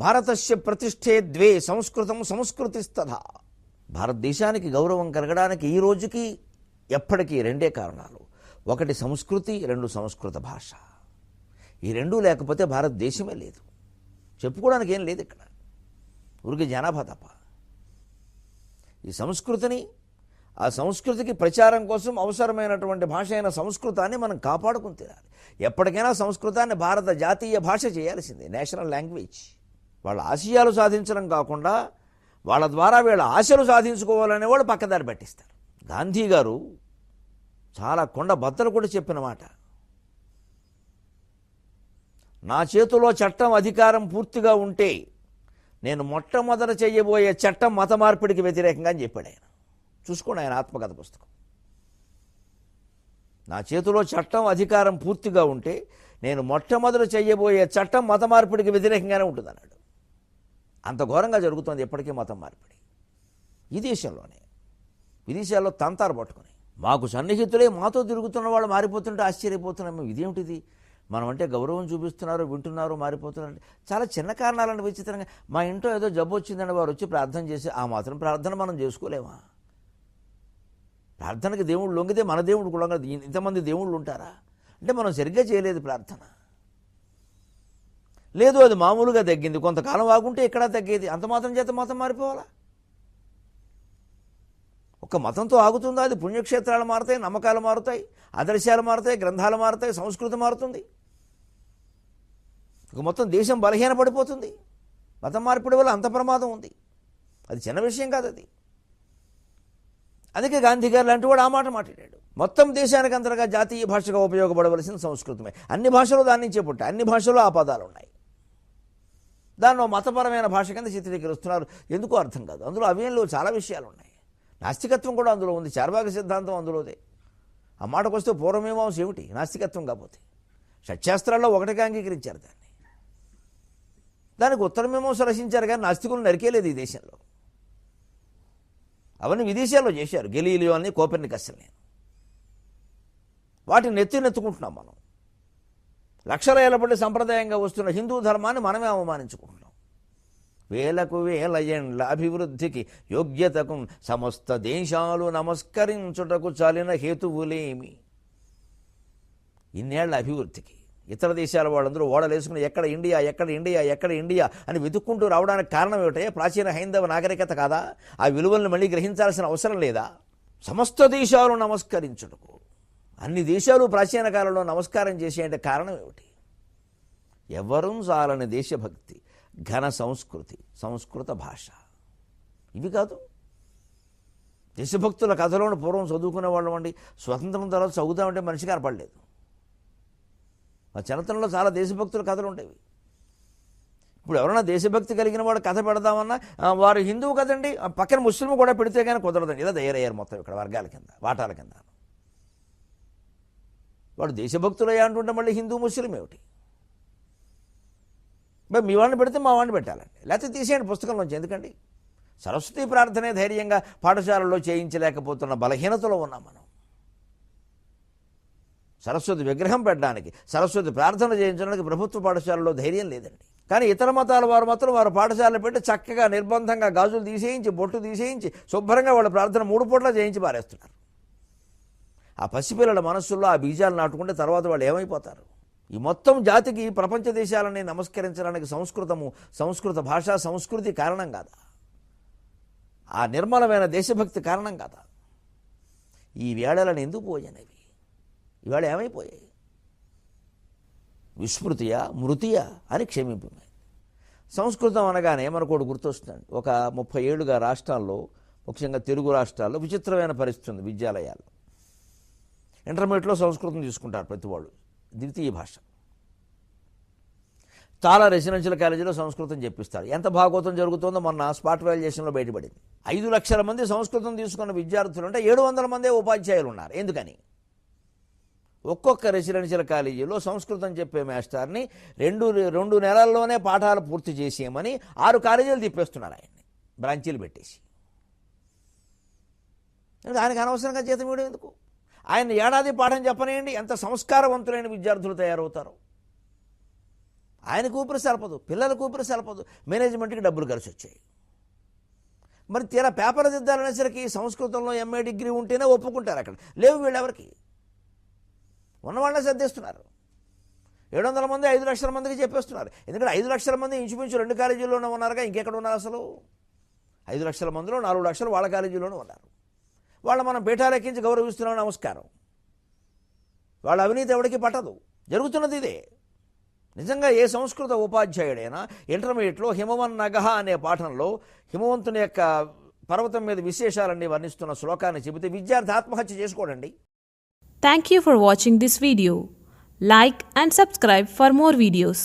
భారతస్య ప్రతిష్ఠే ద్వే సంస్కృతం సంస్కృతిస్తథ. భారతదేశానికి గౌరవం కలగడానికి ఈ రోజుకి ఎప్పటికీ రెండే కారణాలు. ఒకటి సంస్కృతి రెండు సంస్కృత భాష. ఈ రెండూ లేకపోతే భారతదేశమే లేదు. చెప్పుకోవడానికి ఏం లేదు ఇక్కడ. ఊరికి జనాభా తప్ప. ఈ సంస్కృతిని ఆ సంస్కృతికి ప్రచారం కోసం అవసరమైనటువంటి భాష అయిన సంస్కృతాన్ని మనం కాపాడుకుని తీరాలి ఎప్పటికైనా సంస్కృతాన్ని భారత జాతీయ భాష చేయాల్సిందే నేషనల్ లాంగ్వేజ్. వాళ్ళ ఆశయాలు సాధించడం కాకుండా వాళ్ళ ద్వారా వీళ్ళ ఆశలు సాధించుకోవాలనే వాళ్ళు పక్కదారి పట్టిస్తారు. గాంధీ గారు చాలా కొండ బద్దలు కూడా చెప్పిన మాట. నా చేతిలో చట్టం అధికారం పూర్తిగా ఉంటే నేను మొట్టమొదట చేయబోయే చట్టం మత మార్పిడికి వ్యతిరేకంగా అని చెప్పాడు ఆయన. చూసుకోండి ఆయన ఆత్మకథ పుస్తకం. నా చేతిలో చట్టం అధికారం పూర్తిగా ఉంటే నేను మొట్టమొదట చేయబోయే చట్టం మత మార్పిడికి వ్యతిరేకంగానే ఉంటుంది అన్నాడు అంత ఘోరంగా జరుగుతుంది ఎప్పటికీ మతం మార్పిడి. ఈ దేశంలోనే విదేశాల్లో తంతారు పట్టుకుని మాకు సన్నిహితులే మాతో తిరుగుతున్న వాళ్ళు మారిపోతుంటే ఆశ్చర్యపోతున్నాం మేము ఇదేమిటిది? మనం అంటే గౌరవం చూపిస్తున్నారు వింటున్నారు మారిపోతున్నారు. అంటే చాలా చిన్న కారణాలను విచిత్రంగా మా ఇంట్లో ఏదో జబ్బు వచ్చిందని వారు వచ్చి ప్రార్థన చేసి ఆ మాత్రం ప్రార్థన మనం చేసుకోలేమా? ప్రార్థనకి దేవుడు లొంగితే మన దేవుడు కూడా ఇంతమంది దేవుళ్ళు ఉంటారా? అంటే మనం సరిగ్గా చేయలేదు ప్రార్థన. లేదు అది మామూలుగా తగ్గింది. కొంతకాలం ఆగుంటే ఇక్కడ తగ్గేది. అంత మాత్రం చేత మతం మారిపోవాలా? ఒక మతంతో ఆగుతుందా? అది పుణ్యక్షేత్రాలు మారుతాయి నమ్మకాలు మారుతాయి ఆదర్శాలు మారుతాయి గ్రంథాలు మారుతాయి సంస్కృతి మారుతుంది. ఇక మొత్తం దేశం బలహీనపడిపోతుంది. మతం మార్పిడి వల్ల అంత ప్రమాదం ఉంది. అది చిన్న విషయం కాదు అది. అందుకే గాంధీ గారు లాంటి వాడు ఆ మాట మాట్లాడాడు. మొత్తం దేశానికి అంతగా జాతీయ భాషగా ఉపయోగపడవలసిన సంస్కృతమే. అన్ని భాషలు దాని నుంచే పుట్టాయి. అన్ని భాషల్లో ఆ పదాలు ఉన్నాయి. దానిలో మతపరమైన భాష కింద చిత్రీకరిస్తున్నారు. ఎందుకు అర్థం కాదు. అందులో అవ్యయంలో చాలా విషయాలు ఉన్నాయి నాస్తికత్వం కూడా అందులో ఉంది. చార్వాక సిద్ధాంతం అందులోదే. ఆ మాటకు వస్తే పూర్వమీమాంస ఏమిటి? నాస్తికత్వం కాకపోతే షట్శాస్త్రాల్లో ఒకటిగా అంగీకరించారు దాన్ని. దానికి ఉత్తరమీమాంస రచించారు కానీ నాస్తికులు నరికేలేదు ఈ దేశంలో. అవన్నీ విదేశాల్లో చేశారు. గెలీలియో అని కష్టం నేను వాటిని నెత్తి నెత్తుకుంటున్నాం మనం. లక్షల ఏళ్ళపడి సంప్రదాయంగా వస్తున్న హిందూ ధర్మాన్ని మనమే అవమానించుకుంటున్నాం. వేలకు వేల ఏండ్ల అభివృద్ధికి యోగ్యతకు సమస్త దేశాలు నమస్కరించుటకు చాలిన హేతువులేమి? ఇన్నేళ్ళ అభివృద్ధికి ఇతర దేశాల వాళ్ళందరూ ఓడలేసుకుని ఎక్కడ ఇండియా ఎక్కడ ఇండియా ఎక్కడ ఇండియా అని వెతుక్కుంటూ రావడానికి కారణం ఏమిటే ప్రాచీన హైందవ నాగరికత కాదా? ఆ విలువలను మళ్ళీ గ్రహించాల్సిన అవసరం లేదా? సమస్త దేశాలు నమస్కరించుటకు. అన్ని దేశాలు ప్రాచీన కాలంలో నమస్కారం చేసే కారణం ఏమిటి? ఎవరూ చాలని దేశభక్తి ఘన సంస్కృతి సంస్కృత భాష. ఇవి కాదు. దేశభక్తుల కథలోని పూర్వం చదువుకునే వాళ్ళం అండి. స్వతంత్రం తర్వాత చదువుతామంటే మనిషి కనపడలేదు. మా చిన్నతనంలో చాలా దేశభక్తుల కథలు ఉండేవి. ఇప్పుడు ఎవరైనా దేశభక్తి కలిగిన వాడు కథ పెడదామన్నా వారు హిందువు కదండి. ఆ పక్కన ముస్లిం కూడా పెడితే కానీ కుదరదండి. ఇలా తయారయ్యారు మొత్తం ఇక్కడ వర్గాల కింద వాటాల కింద. వాడు దేశభక్తులయ్యా అంటుంటే మళ్ళీ హిందూ ముస్లిం ఏమిటి? మరి మీ వాడిని పెడితే మా వాడిని పెట్టాలండి. లేకపోతే తీసేయండి పుస్తకంలోంచి ఎందుకండి? సరస్వతి ప్రార్థనే ధైర్యంగా పాఠశాలల్లో చేయించలేకపోతున్న బలహీనతలో ఉన్నాం మనం. సరస్వతి విగ్రహం పెట్టడానికి సరస్వతి ప్రార్థన చేయించడానికి ప్రభుత్వ పాఠశాలలో ధైర్యం లేదండి. కానీ ఇతర మతాల వారు మాత్రం వారు పాఠశాలలో పెట్టి చక్కగా నిర్బంధంగా గాజులు తీసేయించి బొట్టు తీసేయించి శుభ్రంగా వాళ్ళ ప్రార్థన మూడు పూట్ల చేయించి పారేస్తున్నారు. ఆ పసిపిల్లల మనస్సుల్లో ఆ బీజాలు నాటుకుంటే తర్వాత వాళ్ళు ఏమైపోతారు? ఈ మొత్తం జాతికి ప్రపంచ దేశాలని నమస్కరించడానికి సంస్కృతము సంస్కృత భాష సంస్కృతి కారణం కాదా? ఆ నిర్మలమైన దేశభక్తి కారణం కాదా? ఈ వేళలను ఎందుకు పోయినవి ఇవాళ ఏమైపోయాయి? విస్మృతియా మృతియా అని క్షమింపమే. సంస్కృతం అనగానే మనకోడు గుర్తొస్తుంది. ఒక ముప్పై ఏళ్ళుగా రాష్ట్రాల్లో ముఖ్యంగా తెలుగు రాష్ట్రాల్లో విచిత్రమైన పరిస్థితి ఉంది విద్యాలయాల్లో. ఇంటర్మీడియట్లో సంస్కృతం తీసుకుంటారు ప్రతి వాళ్ళు ద్వితీయ భాష. చాలా రెసిడెన్షియల్ కాలేజీలో సంస్కృతం చెప్పిస్తారు. ఎంత భాగవతం జరుగుతుందో మొన్న స్పాట్ వాల్యుయేషన్లో బయటపడింది. ఐదు లక్షల మంది సంస్కృతం తీసుకున్న విద్యార్థులు అంటే ఏడు వందల మందే ఉపాధ్యాయులు ఉన్నారు. ఎందుకని? ఒక్కొక్క రెసిడెన్షియల్ కాలేజీలో సంస్కృతం చెప్పే మాస్టర్ని రెండు రెండు నెలల్లోనే పాఠాలు పూర్తి చేసేయమని ఆరు కాలేజీలు తిప్పేస్తున్నారు ఆయన్ని. బ్రాంచీలు పెట్టేసి. ఆయనకు అనవసరంగా జీతం ఇవ్వడం ఎందుకు? ఆయన ఏడాది పాఠం చెప్పనేయండి. ఎంత సంస్కారవంతులైన విద్యార్థులు తయారవుతారు. ఆయనకు ఊపిరి సరపదు పిల్లలకు ఊపిరి సరపదు మేనేజ్మెంట్కి డబ్బులు కలిసి వచ్చాయి మరి తీరా పేపర్ దిద్దాలనేసరికి సంస్కృతంలో ఎంఏ డిగ్రీ ఉంటేనే ఒప్పుకుంటారు అక్కడ. లేవు వీళ్ళెవరికి? ఉన్నవాళ్ళే సర్దిస్తున్నారు. ఏడు వందల మంది ఐదు లక్షల మందికి చెప్పేస్తున్నారు. ఎందుకంటే ఐదు లక్షల మంది ఇంచుమించు రెండు కాలేజీల్లోనే ఉన్నారుగా ఇంకెక్కడ ఉన్నారు అసలు? ఐదు లక్షల మందిలో నాలుగు లక్షలు వాళ్ళ కాలేజీలోనే ఉన్నారు. వాళ్ళ మనం పీఠాలెక్కించి గౌరవిస్తున్నాం నమస్కారం. వాళ్ళ అవినీతి ఎవరికి పట్టదు. జరుగుతున్నది ఇదే. నిజంగా ఏ సంస్కృత ఉపాధ్యాయుడైనా ఇంటర్మీడియట్లో హిమవన్ నగహ అనే పాఠంలో హిమవంతుని యొక్క పర్వతం మీద విశేషాలన్నీ వర్ణిస్తున్న శ్లోకాన్ని చెబితే విద్యార్థి ఆత్మహత్య చేసుకోడండి. Thank you for watching this video like and subscribe for more videos